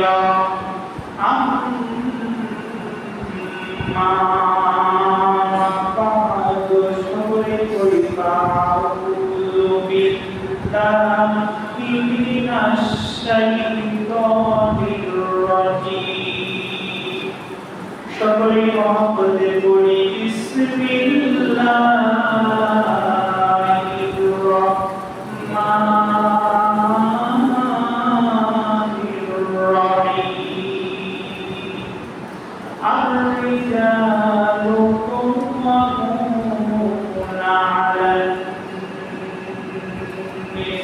كثيرا عما بعد شرك فأعوذ بالله من الشيطان الرجيم شكري محمد بني بسم الله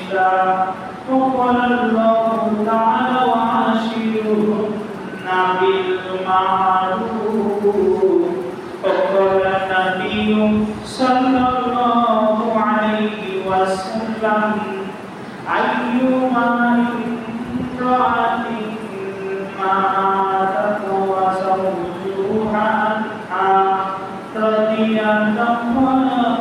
النساء وقال الله تعالى وعاشرهن بالمعروف وقال النبي صلى الله عليه وسلم أيما امرأة ماتت وزوجها عنها رضي دخلت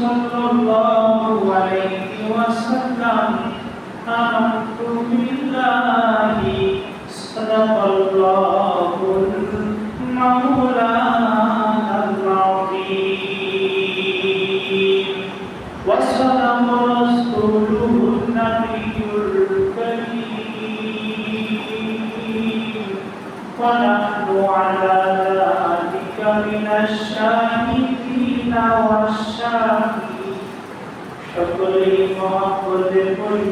صلى الله عليه وسلم. آمنت بالله صدق الله المولانا العظيم وصدق رسوله النبي الكريم ونحن على ذلك من الشاهدين والشاهدين সকলেই মহব্বতে পড়ি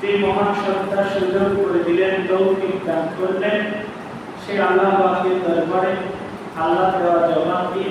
যে মহান সত্তা সুযোগ করে দিলেন তৌফিক দান করলেন সেই আল্লাহ দরবারে আল্লাহ দেওয়া জবাব দিয়ে